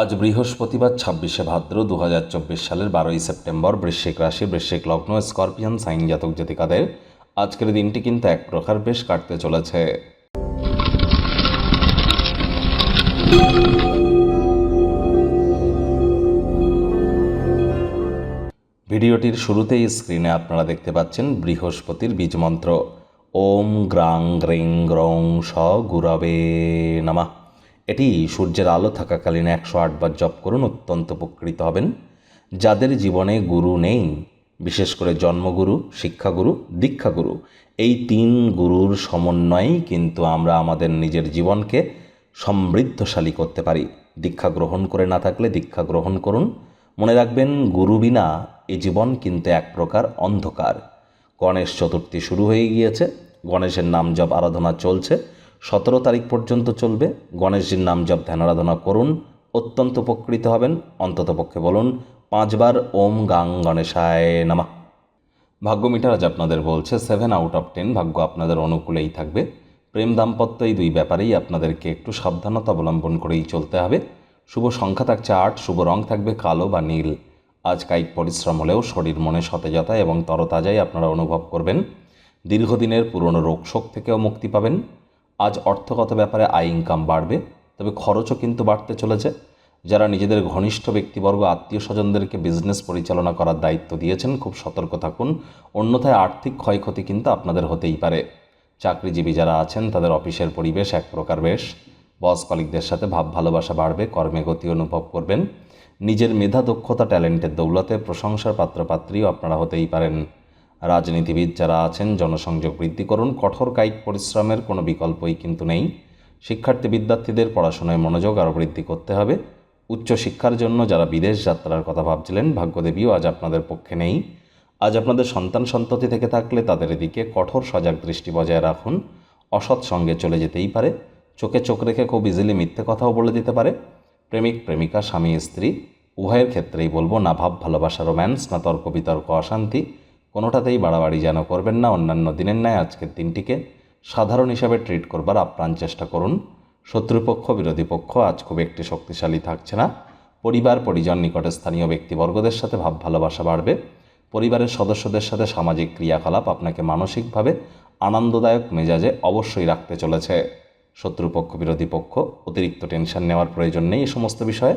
আজ বৃহস্পতিবার, ছাব্বিশে ভাদ্র দু হাজার চব্বিশ সালের বারোই সেপ্টেম্বর, বৃশ্চিক রাশি, বৃশ্চিক লগ্ন, স্করপিয়ান সাইন জাতক জাতিকাদের। আজকের দিনটি কিন্তু এক প্রকার বেশ কাটতে চলেছে। ভিডিওটির শুরুতেই স্ক্রিনে আপনারা দেখতে পাচ্ছেন বৃহস্পতির বীজমন্ত্র ওম গ্রাং গ্রিং গ্রং স গুরবে নামা। এটি সূর্যের আলো থাকাকালীন একশো আটবার জপ করুন, অত্যন্ত উপকৃত হবেন। যাদের জীবনে গুরু নেই, বিশেষ করে জন্মগুরু, শিক্ষাগুরু, দীক্ষাগুরু, এই তিন গুরুর সমন্বয়েই কিন্তু আমরা আমাদের নিজের জীবনকে সমৃদ্ধশালী করতে পারি। দীক্ষা গ্রহণ করে না থাকলে দীক্ষা গ্রহণ করুন। মনে রাখবেন, গুরু বিনা এ জীবন কিন্তু এক প্রকার অন্ধকার। গণেশ চতুর্থী শুরু হয়ে গিয়েছে, গণেশের নাম জপ আরাধনা চলছে। সতেরো তারিখ পর্যন্ত চলবে। গণেশজির নাম জপ, ধ্যান, আরাধনা করুন। অত্যন্ত উপকৃত হবেন। অন্ততপক্ষে বলুন, পাঁচবার ওম গাং গণেশায় নামা। ভাগ্য মিটার আজ আপনাদের বলছে সেভেন আউট অফ টেন ভাগ্য আপনাদের অনুকূলেই থাকবে। প্রেম দাম্পত্য এই দুই ব্যাপারেই আপনাদেরকে একটু সাবধানতা অবলম্বন করেই চলতে হবে। শুভ সংখ্যা থাকছে আট, শুভ রং থাকবে কালো বা নীল। আজ কায়িক পরিশ্রম হলেও শরীর মনে সতেজতা এবং তরতাজাই আপনারা অনুভব করবেন। দীর্ঘদিনের পুরনো রোগশোক থেকেও মুক্তি পাবেন। আজ অর্থগত ব্যাপারে আয় ইনকাম বাড়বে, তবে খরচও কিন্তু বাড়তে চলেছে। যারা নিজেদের ঘনিষ্ঠ ব্যক্তিবর্গ, আত্মীয় স্বজনদেরকে বিজনেস পরিচালনা করার দায়িত্ব দিয়েছেন, খুব সতর্ক থাকুন। অন্যথায় আর্থিক ক্ষয়ক্ষতি কিন্তু আপনাদের হতেই পারে। চাকরিজীবী যারা আছেন, তাদের অফিসের পরিবেশ এক প্রকার বেশ। বস কলিকদের সাথে ভাব ভালোবাসা বাড়বে, কর্মে গতি অনুভব করবেন। নিজের মেধা, দক্ষতা ট্যালেন্টের দৌলতে প্রশংসার পাত্রপাত্রীও আপনারা হতেই পারেন। রাজনীতিবিদ যারা আছেন, জনসংযোগ বৃদ্ধি করুন, কঠোর কায়িক পরিশ্রমের কোনো বিকল্পই কিন্তু নেই। শিক্ষার্থী বিদ্যার্থীদের পড়াশোনায় মনোযোগ আরও বৃদ্ধি করতে হবে। উচ্চশিক্ষার জন্য যারা বিদেশ যাত্রার কথা ভাবছিলেন, ভাগ্যদেবীও আজ আপনাদের পক্ষে নেই। আজ আপনাদের সন্তান সন্ততি থেকে থাকলে তাদের এদিকে কঠোর সজাগ দৃষ্টি বজায় রাখুন। অসৎ সঙ্গে চলে যেতেই পারে। চোখে চোখ রেখে খুব ইজিলি মিথ্যে কথাও বলে দিতে পারে। প্রেমিক, প্রেমিকা, স্বামী, স্ত্রী, উভয়ের ক্ষেত্রেই বলব, না ভাব, ভালোবাসা রোম্যান্স না তর্ক বিতর্ক অশান্তি। কোনোটাতেই বাড়াবাড়ি যেন করবেন না। অন্যান্য দিনের ন্যায় আজকের দিনটিকে সাধারণ হিসাবে ট্রিট করবার আপ্রাণ চেষ্টা করুন। শত্রুপক্ষ, বিরোধী পক্ষ আজ খুব একটি শক্তিশালী থাকছে না। পরিবার, পরিজন, নিকটে স্থানীয় ব্যক্তিবর্গদের সাথে ভাব ভালোবাসা বাড়বে। পরিবারের সদস্যদের সাথে সামাজিক ক্রিয়াকলাপ আপনাকে মানসিকভাবে আনন্দদায়ক মেজাজে অবশ্যই রাখতে চলেছে। শত্রুপক্ষ, বিরোধী পক্ষ, অতিরিক্ত টেনশন নেওয়ার প্রয়োজন নেই। এই সমস্ত বিষয়ে